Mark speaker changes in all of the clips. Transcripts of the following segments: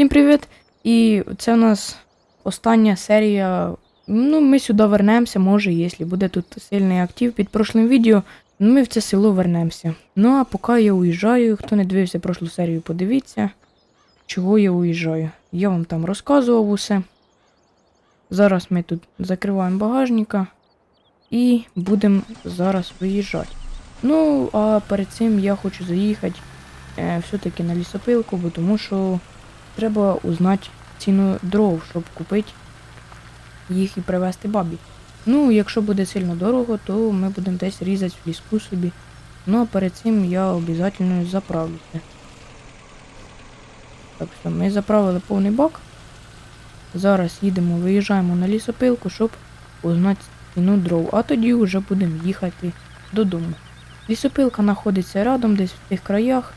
Speaker 1: Всім привіт! І це у нас остання серія. Ну, ми сюди вернемося, може, якщо буде тут сильний актив під прошлим відео, ми в це село вернемося. Ну а поки я уїжджаю, хто не дивився прошлу серію, подивіться, чого я уїжджаю. Я вам там розказував усе. Зараз ми тут закриваємо багажника і будемо зараз виїжджати. Ну, а перед цим я хочу заїхати е, все-таки на лісопилку, бо тому що треба узнати ціну дров, щоб купити їх і привезти бабі. Ну, якщо буде сильно дорого, то ми будемо десь різати в ліску собі. Ну а перед цим я обов'язково заправлюся. Так що ми заправили повний бак. Зараз їдемо, виїжджаємо на лісопилку, щоб узнати ціну дров, а тоді вже будемо їхати додому. Лісопилка знаходиться рядом, десь в тих краях.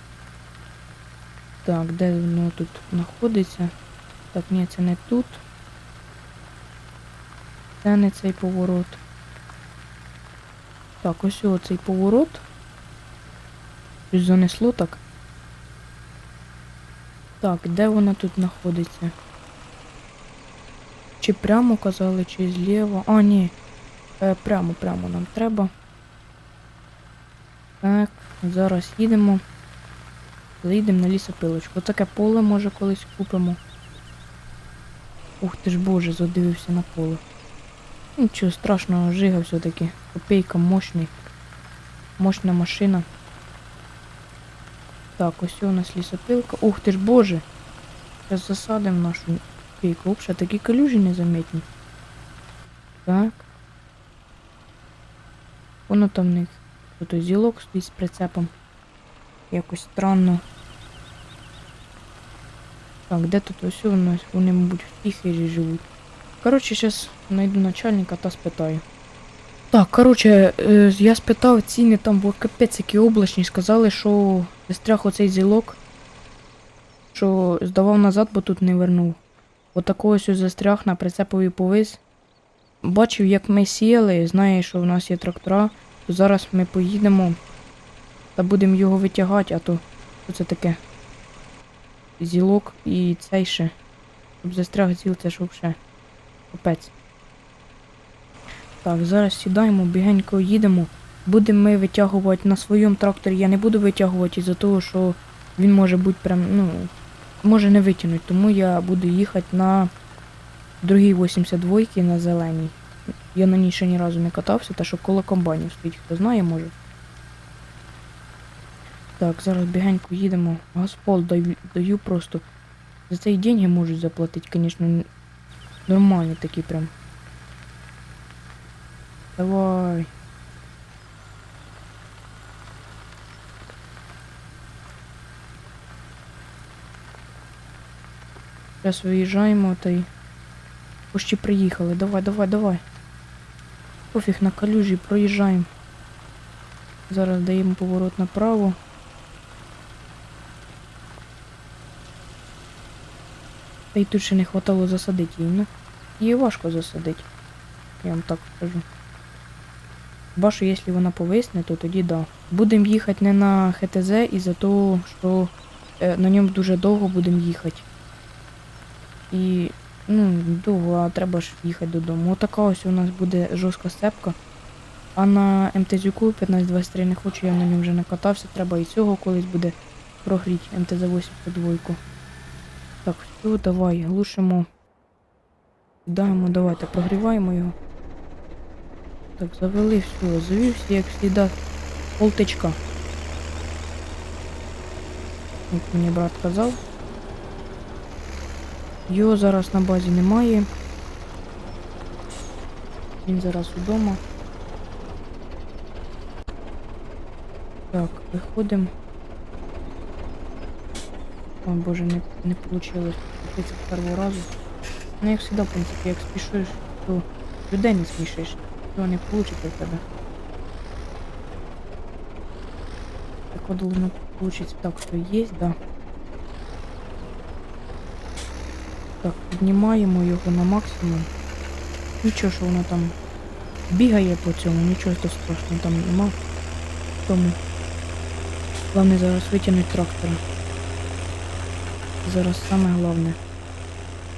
Speaker 1: Так, де воно тут знаходиться? Так, ні, це не тут. Це не цей поворот. Так, ось оцей поворот. Щось занесло так. Так, де вона тут знаходиться? Чи прямо казали, чи зліва? А, ні. Е, прямо, прямо нам треба. Так, зараз їдемо. Заїдемо на лісопилочку. Таке поле може колись купимо. Ух ти ж боже, задивився на поле. Нічого страшного, жига все-таки. Копейка мощний. Мощна машина. Так, ось у нас лісопилка. Ух ти ж боже! Зараз засадимо нашу копейку. Взагалі такі калюжі незаметні. Так. Воно там них тут зілок стоїть з прицепом. Якось странно. Так, де тут ось у нас? Вони, мабуть, в тій хижі живуть. Коротше, зараз знайду начальника та спитаю. Так, коротше, е, я спитав ціни там, бо капець які облачні, сказали, що застряг оцей зілок, що здавав назад, бо тут не вернув. Отако ось ось застряг на прицепові повис. Бачив, як ми сіяли, знає, що в нас є трактора, то зараз ми поїдемо та будемо його витягати, а то що це таке? Зілок і цей ще. Щоб застряг зіл, це ж взагалі. Капець. Так, зараз сідаємо, бігенько їдемо. Будемо ми витягувати на своєму тракторі. Я не буду витягувати із-за того, що він може бути прям, ну, може не витягнути. Тому я буду їхати на другій 82 на зеленій. Я на ній ще ні разу не катався, та що коло комбайнів стоїть, хто знає, може. Так, зараз бігенько їдемо. Газпол даю, даю просто. За цей деньги можуть заплатити, звісно, нормальні такі прям. Давай. Зараз виїжджаємо та й почти приїхали. Давай, давай, давай. Пофіг на калюжі, проїжджаємо. Зараз даємо поворот направо. Та й тут ще не хватало засадити її, ну. Її важко засадити. Я вам так скажу. Хіба що якщо вона повисне, то тоді да. Будемо їхати не на ХТЗ із-за того, що е, на ньому дуже довго будемо їхати. І ну, довго, а треба ж їхати додому. Отака ось у нас буде жорстка степка. А на МТЗюку 1523 не хочу, я на ньому вже не катався, треба і цього колись буде прогріти МТЗ-82. Так, все, давай, глушимо. Сідаємо, давайте, прогріваємо його. Так, завели все, завівся, як сліда полтичка. Як мені брат казав. Його зараз на базі немає. Він зараз вдома. Так, виходимо. Ой, боже, не, не получилось. Це першого разу. Ну, як завжди, в принципі, як спішиш, то людей не смішиш. То не вийде в тебе. Так должно получиться. Так, все є, да. Так, піднімаємо його на максимум. Нічого, що воно там бігає по цьому, нічого страшного там нема. Тому. Головне зараз витягнути трактора. Зараз саме головне.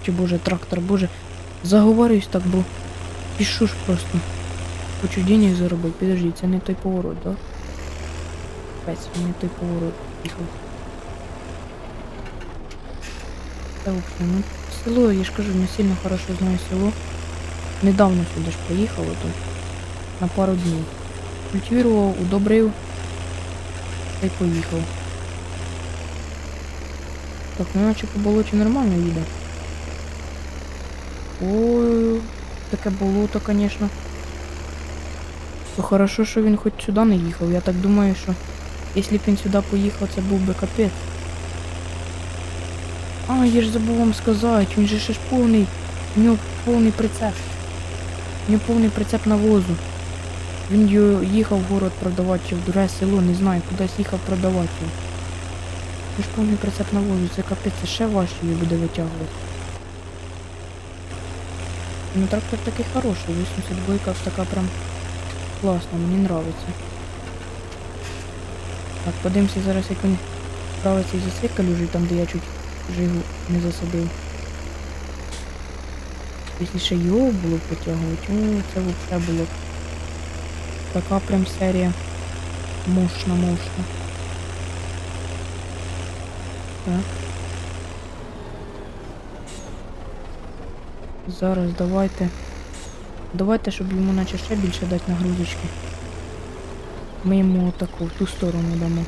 Speaker 1: Чи боже, трактор, боже. Заговорююсь так, бо пішу ж просто. Хочу денег заробити. Підожди, це не той поворот, да? Капець, не той поворот. Та ну село, я ж кажу, не сильно хорошо знаю село. Недавно сюди ж приїхав ото. На пару днів. Культивував, удобрив. Та й поїхав. Так, ну наче по болоті нормально їде. Ой, таке болото. То хорошо, що він хоч сюди не їхав. Я так думаю, що якщо б він сюди поїхав, це був би капець. А, я ж забув вам сказати, він же ще ж повний. У нього повний прицеп. У нього повний прицеп навозу. Він його їхав в город продавати чи в друге село, не знаю, кудись їхав продавати. його. Це ж повний прицеп навозу, це капець, ще важче її буде витягувати. Ну трактор такий хороший, 82 така прям класна, мені нравиться. Так, подивимося зараз, як він справиться зі своєю калюжею, там де я чуть жигу не засадив. Якщо ще його було потягувати, о, це взагалі було така прям серія мощна, мощна. Так. Зараз давайте. Давайте, щоб йому наче ще більше дати нагрузочки. Ми йому таку в ту сторону дамо.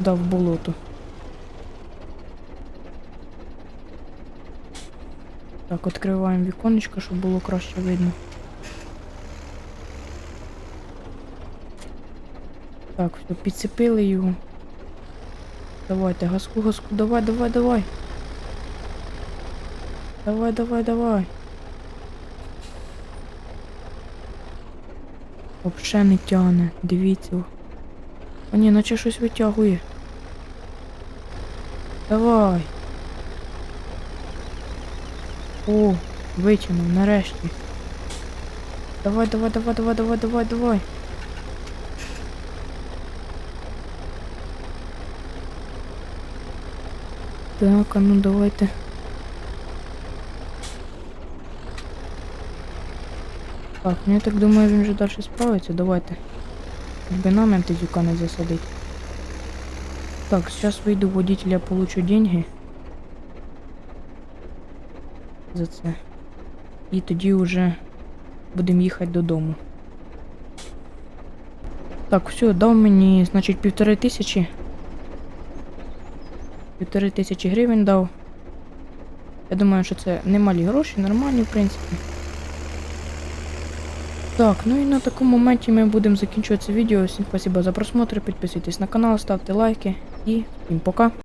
Speaker 1: Дав болото. Так, відкриваємо віконечко, щоб було краще видно. Так, все, підцепили його. Давайте, газку, газку, давай, давай, давай. Давай, давай, давай. Вообще не тягне, дивіться. А ні, наче щось витягує. Давай. О, витягнув, нарешті. Давай, давай, давай, давай, давай, давай, давай. Так, а ну давайте. Так, ну я так думаю, він вже далі справиться. Давайте. Якби нам антизюка не засадить. Так, зараз вийду в водителя, получу деньги. За це. І тоді вже будемо їхати додому. Так, все, дав мені, значить, півтори тисячі. Півтори тисячі гривень дав. Я думаю, що це немалі гроші, нормальні, в принципі. Так, ну і на такому моменті ми будемо закінчувати це відео. Всім спасибо за просмотр, підписуйтесь на канал, ставте лайки і всім пока.